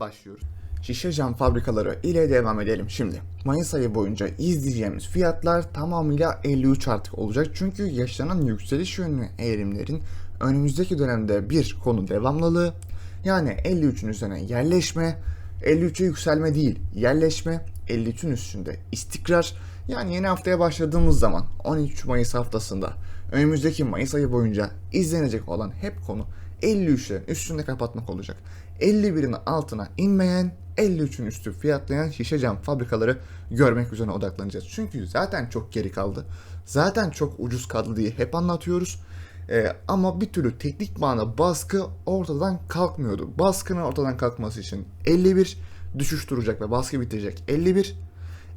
başlıyoruz. Şişe cam fabrikaları ile devam edelim şimdi. Mayıs ayı boyunca izleyeceğimiz fiyatlar tamamıyla 53 artık olacak. Çünkü yaşanan yükseliş yönlü eğilimlerin önümüzdeki dönemde bir konu devamlılığı. Yani 53'ün üzerine yerleşme, 53'e yükselme değil, yerleşme, 53'ün üstünde istikrar. Yani yeni haftaya başladığımız zaman 13 Mayıs haftasında önümüzdeki Mayıs ayı boyunca izlenecek olan hep konu 53'lerin üstünde kapatmak olacak. 51'in altına inmeyen 53'ün üstü fiyatlayan şişe cam fabrikaları görmek üzerine odaklanacağız. Çünkü zaten çok geri kaldı. Zaten çok ucuz kaldı diye hep anlatıyoruz. Ee, ama bir türlü teknik manada baskı ortadan kalkmıyordu. Baskının ortadan kalkması için 51 düşüş duracak ve baskı bitecek. 51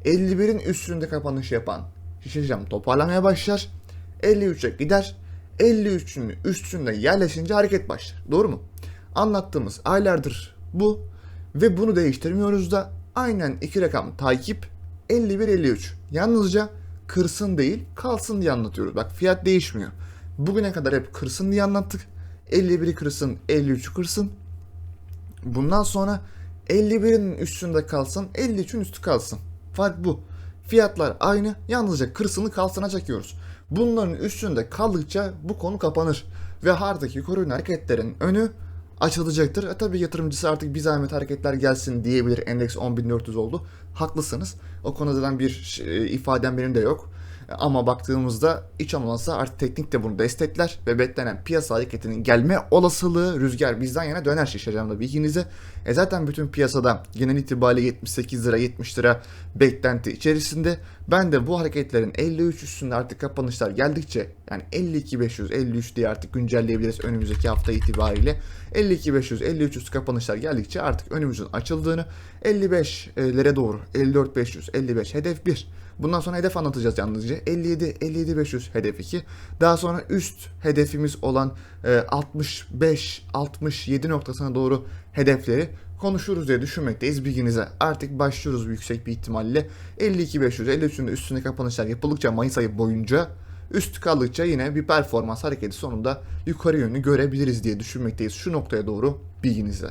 51'in üstünde kapanış yapan şişe cam toparlamaya başlar. 53'e gider. 53'ün üstünde yerleşince hareket başlar. Doğru mu? Anlattığımız aylardır bu ve bunu değiştirmiyoruz da aynen iki rakam takip 51-53. Yalnızca kırsın değil kalsın diye anlatıyoruz. Bak fiyat değişmiyor. Bugüne kadar hep kırsın diye anlattık. 51'i kırsın, 53'ü kırsın. Bundan sonra 51'in üstünde kalsın, 53'ün üstü kalsın. Fark bu. Fiyatlar aynı, yalnızca kırsını kalsına çekiyoruz. Bunların üstünde kaldıkça bu konu kapanır. Ve hardaki yönlü hareketlerin önü açılacaktır. E tabi yatırımcısı artık bir zahmet hareketler gelsin diyebilir. Endeks 10.400 oldu. Haklısınız. O konuda bir e, ifadem benim de yok. Ama baktığımızda iç olmazsa artık teknik de bunu destekler ve beklenen piyasa hareketinin gelme olasılığı rüzgar bizden yana döner şişeceğim bilginize. E zaten bütün piyasada genel itibariyle 78 lira 70 lira beklenti içerisinde. Ben de bu hareketlerin 53 üstünde artık kapanışlar geldikçe yani 52.500 53 diye artık güncelleyebiliriz önümüzdeki hafta itibariyle. 52.500 53 üstü kapanışlar geldikçe artık önümüzün açıldığını 55'lere doğru 54.500 55 hedef 1 Bundan sonra hedef anlatacağız yalnızca. 57, 57 500 hedef 2. Daha sonra üst hedefimiz olan e, 65, 67 noktasına doğru hedefleri konuşuruz diye düşünmekteyiz bilginize. Artık başlıyoruz yüksek bir ihtimalle. 52 500, 53'ün üstünde kapanışlar yapıldıkça Mayıs ayı boyunca üst kaldıkça yine bir performans hareketi sonunda yukarı yönlü görebiliriz diye düşünmekteyiz şu noktaya doğru bilginize.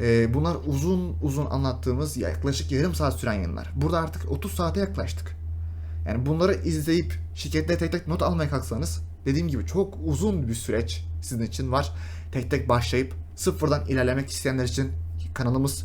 E, bunlar uzun uzun anlattığımız yaklaşık yarım saat süren yayınlar. Burada artık 30 saate yaklaştık. Yani bunları izleyip şirketle tek tek not almaya kalksanız dediğim gibi çok uzun bir süreç sizin için var. Tek tek başlayıp sıfırdan ilerlemek isteyenler için kanalımız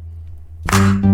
Thank you.